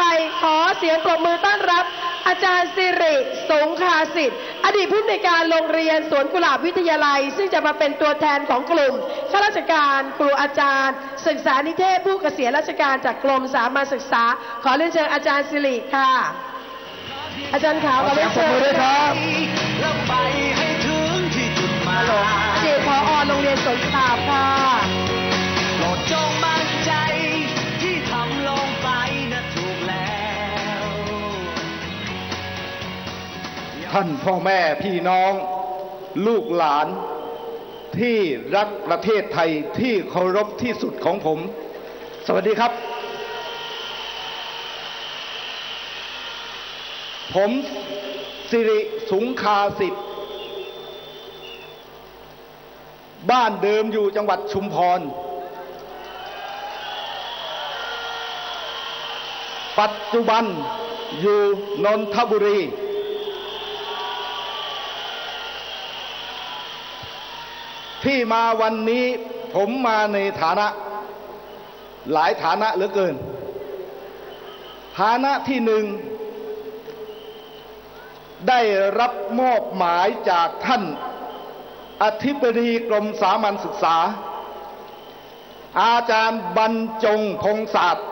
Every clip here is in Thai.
ไปขอเสียงปรบมือต้อนรับ อาจารย์สิริสงคาสิทธิ์ อดีตผู้อำนวยการโรงเรียนสวนกุหลาบวิทยาลัย ซึ่งจะมาเป็นตัวแทนของกลุ่มข้าราชการครูอาจารย์ ศึกษานิเทศผู้เกษียณราชการจากกรมสามัญศึกษา ขอเรียนเชิญอาจารย์สิริค่ะ อาจารย์ขาวขอเสีเรียยงนปรบเชิญมือด้วยครับแล้วไปให้ถึงที่จุดหมายอดีตพอโรงเรียนสวนกุหลาบค่ะ ท่านพ่อแม่พี่น้อง ลูกหลานที่รักประเทศไทยที่เคารพที่สุดของผม สวัสดีครับ ผมสิริสุงคาสิทธิ์ บ้านเดิมอยู่จังหวัดชุมพร ปัจจุบันอยู่นนทบุรี ที่มาวันนี้ผมมาในฐานะ หลายฐานะเหลือเกิน ฐานะที่หนึ่ง ได้รับมอบหมายจากท่านอธิบดีกรมสามัญศึกษา อาจารย์บรรจงพงศาสตร์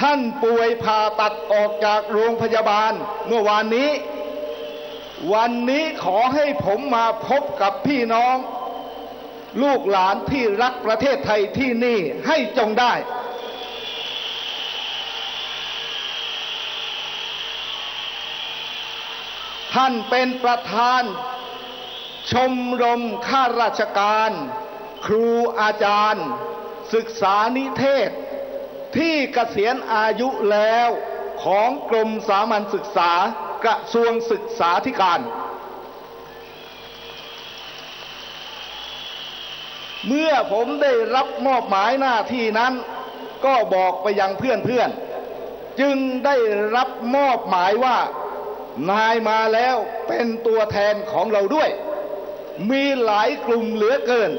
ท่านป่วยผ่าตัดออกจากโรงพยาบาลเมื่อวานนี้ วันนี้ขอให้ผมมาพบกับพี่น้อง ลูกหลานที่รักประเทศไทยที่นี่ให้จงได้ ท่านเป็นประธาน ชมรมข้าราชการ ครูอาจารย์ ศึกษานิเทศ ที่เกษียณอายุแล้วของกรมสามัญศึกษา กระทรวงศึกษาธิการ เมื่อผมได้รับมอบหมายหน้าที่นั้น ก็บอกไปยังเพื่อนๆ จึงได้รับมอบหมายว่านายมาแล้วเป็นตัวแทนของเราด้วย มีหลายกลุ่มเหลือเกิน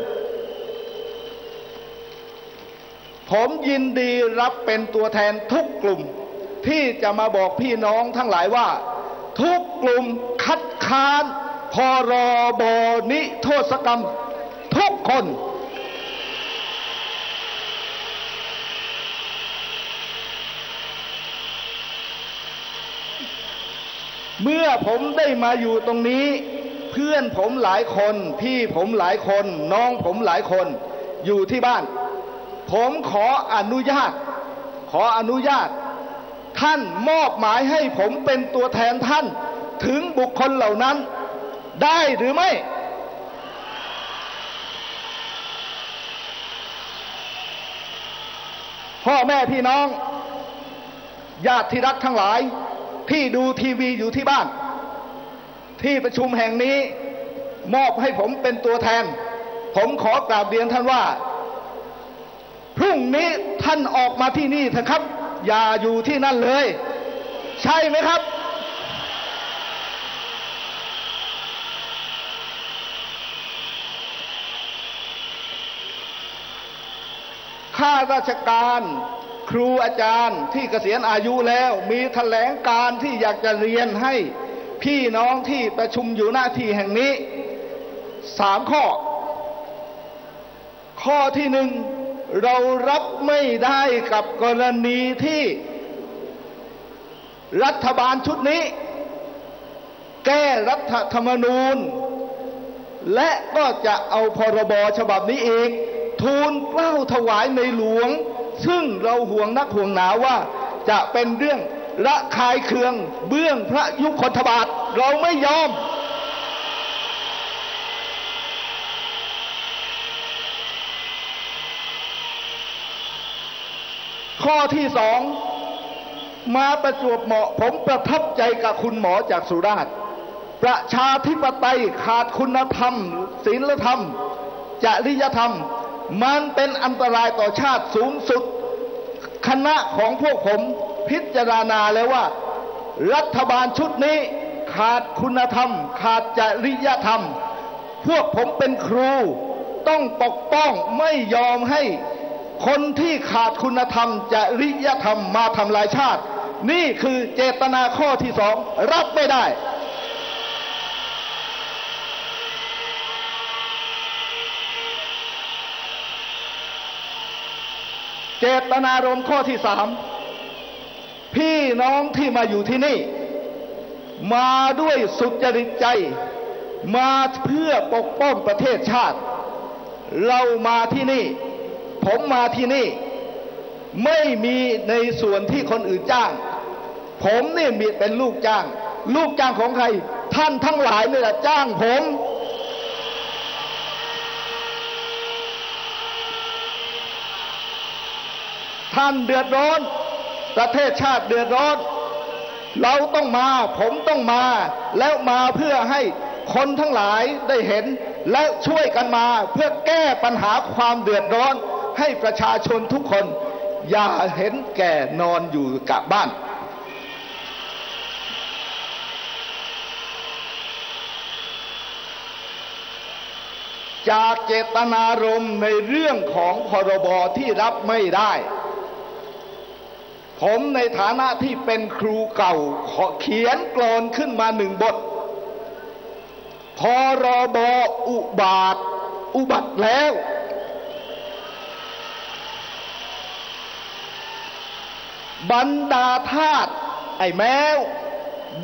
ผมยินดีรับเป็นตัวแทนทุกกลุ่มที่จะมาบอกพี่น้องทั้งหลายว่า ทุกกลุ่มคัดค้านพรบนิโทษกรรม ทุกคน เมื่อผมได้มาอยู่ตรงนี้ เพื่อนผมหลายคน พี่ผมหลายคน น้องผมหลายคน อยู่ที่บ้าน ผมขออนุญาต ขออนุญาต ท่านมอบหมายให้ผมเป็นตัวแทนท่านถึงบุคคลเหล่านั้น ได้หรือไม่ พ่อแม่พี่น้องญาติที่รักทั้งหลาย ที่ดูทีวีอยู่ที่บ้าน ที่ประชุมแห่งนี้ มอบให้ผมเป็นตัวแทน ผมขอกราบเรียนท่านว่า พรุ่งนี้ท่านออกมาที่นี่เถอะครับ อย่าอยู่ที่นั่นเลย ใช่ไหมครับ ข้าราชการครูอาจารย์ที่เกษียณอายุแล้ว มีแถลงการที่อยากจะเรียนให้พี่น้องที่ประชุมอยู่หน้าที่แห่งนี้สามข้อ ข้อที่หนึ่ง เรารับไม่ได้กับกรณีที่รัฐบาลชุดนี้ แก้รัฐธรรมนูญ และก็จะเอาพรบฉบับนี้เองทูลเกล้าถวายในหลวง ซึ่งเราห่วงนักห่วงหนาว่าจะเป็นเรื่องระคายเคืองเบื้องพระยุคลบาทเราไม่ยอม ข้อที่สองมาประจวบเหมาะ ผมประทับใจกับคุณหมอจากสุราษฎร์ประชาธิปไตยขาดคุณธรรมศีลธรรม จริยธรรม มันเป็นอันตรายต่อชาติสูงสุด คณะของพวกผมพิจารณาแล้วว่า รัฐบาลชุดนี้ขาดคุณธรรม ขาดจริยธรรม พวกผมเป็นครู ต้องปกป้องไม่ยอมให้ คนที่ขาดคุณธรรมจริยธรรมมาทำลายชาติ นี่คือเจตนาข้อที่สองรับไม่ได้ เจตนารมณ์ข้อที่สามพี่น้องที่มาอยู่ที่นี่ มาด้วยสุจริตใจ มาเพื่อปกป้องประเทศชาติ เรามาที่นี่ ผมมาที่นี่ ไม่มีในส่วนที่คนอื่นจ้าง ผมนี่มีเป็นลูกจ้าง ลูกจ้างของใคร ท่านทั้งหลายนี่แหละจ้างผม ท่านเดือดร้อน ประเทศชาติเดือดร้อน เราต้องมา ผมต้องมา แล้วมาเพื่อให้คนทั้งหลายได้เห็นและช่วยกันมาเพื่อแก้ปัญหาความเดือดร้อน ให้ประชาชนทุกคน อย่าเห็นแก่นอนอยู่กับบ้าน จากเจตนารมณ์ในเรื่องของพรบที่รับไม่ได้ ผมในฐานะที่เป็นครูเก่าขอเขียนกรอนขึ้นมาหนึ่งบทพรบอุบาท อุบัติแล้ว บรรดาทาสไอ้แมว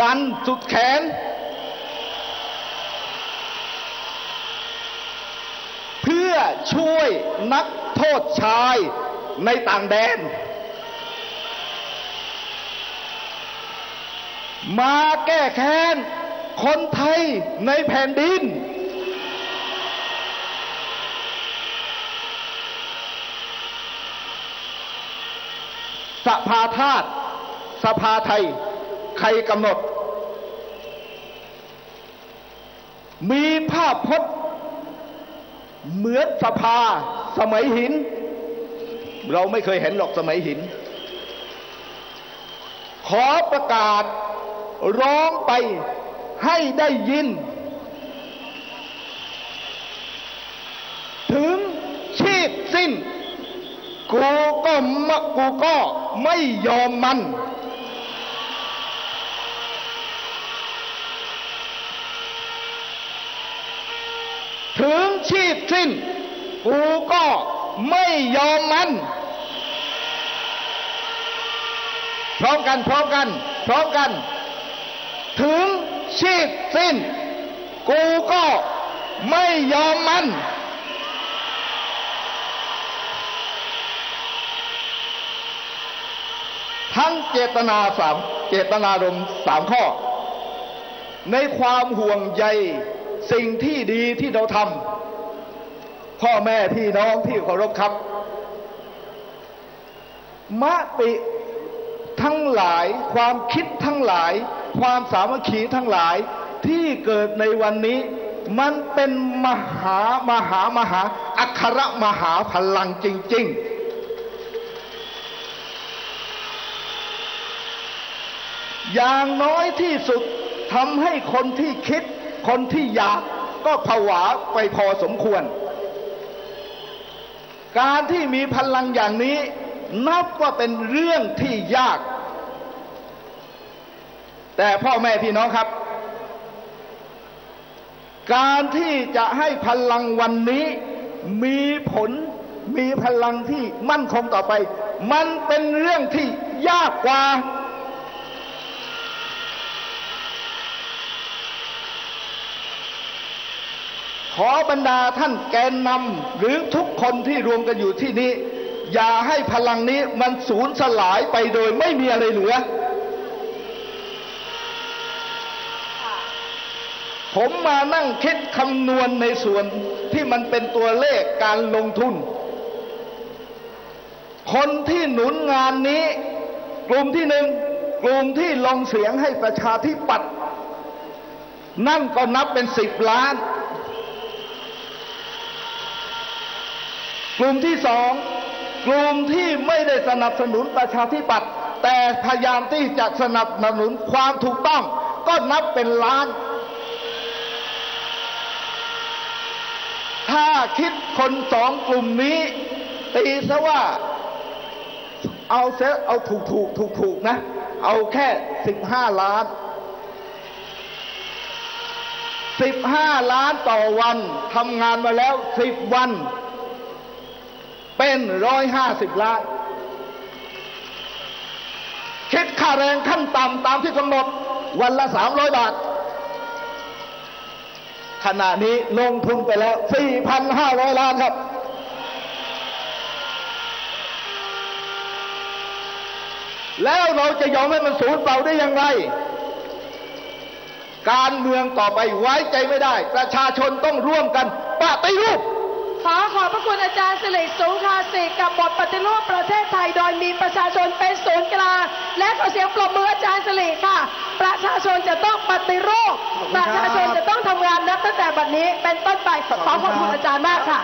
ดันสุดแขน เพื่อช่วยนักโทษชายในต่างแดน มาแก้แค้นคนไทยในแผ่นดิน สภาธาตุสภาไทย ใครกำหนด มีภาพพจน์ เหมือนสภาสมัยหิน เราไม่เคยเห็นหรอกสมัยหิน ขอประกาศร้องไปให้ได้ยิน ถึงชีพสิ้น มะกูก็ไม่ยอมมัน ถึงชีพสิ้น กูก็ไม่ยอมมัน พร้อมกันพร้อมกัน พร้อมกัน ถึงชีพสิ้น กูก็ไม่ยอมมัน ทั้งเจตนาสามเจตนารมณ์สามข้อ ในความห่วงใยสิ่งที่ดีที่เราทำพ่อแม่พี่น้องที่เคารพครับ มติทั้งหลายความคิดทั้งหลาย ความสามัคคีทั้งหลายที่เกิดในวันนี้ มันเป็นมหามหามหาอัครมหาพลังจริง ๆ อย่างน้อยที่สุดทำให้คนที่คิด คนที่อยากก็ผวาไปพอสมควร การที่มีพลังอย่างนี้ นับว่าเป็นเรื่องที่ยาก แต่พ่อแม่พี่น้องครับ การที่จะให้พลังวันนี้มีผลมีพลังที่มั่นคงต่อไป มันเป็นเรื่องที่ยากกว่า ขอบรรดาท่านแกนนำหรือทุกคนที่รวมกันอยู่ที่นี้ อย่าให้พลังนี้มันสูญสลายไปโดยไม่มีอะไรเหลือ ผมมานั่งคิดคำนวณในส่วนที่มันเป็นตัวเลขการลงทุน คนที่หนุนงานนี้ กลุ่มที่หนึ่งกลุ่มที่ลงเสียงให้ประชาธิปัตย์นั่นก็นับเป็นสิบล้าน กลุ่มที่สองกลุ่มที่ไม่ได้สนับสนุนประชาธิปัตย์แต่พยายามที่จะสนับสนุนความถูกต้อง ก็นับเป็นล้าน ถ้าคิดคนสองกลุ่มนี้ ตีซะว่าเอาเซเอาถูกถูกถูกถูกๆนะ เอาแค่สิบห้าล้านสิบห้าล้านต่อวันทำงานมาแล้วสิบวัน เป็นร้อยห้าสิบล้านคิดค่าแรงขั้นต่ำตามที่กำหนดวันละสามร้อยบาท ขณะนี้ลงทุนไปแล้ว 4,500 ล้านครับ แล้วเราจะยอมให้มันสูญเปล่าได้อย่างไร การเมืองต่อไปไว้ใจไม่ได้ ประชาชนต้องร่วมกันปฏิรูป ขอขอบพระคุณอาจารย์สิริสงคาสิกับบทปฏิรูปประเทศไทย โดยมีประชาชนเป็นศูนย์กลางและขอเสียงปรบมืออาจารย์สิริค่ะ ประชาชนจะต้องปฏิรูป ประชาชนจะต้องทำงานนับตั้งแต่บัดนี้เป็นต้นไปขอขอบคุณอาจารย์มากค่ะ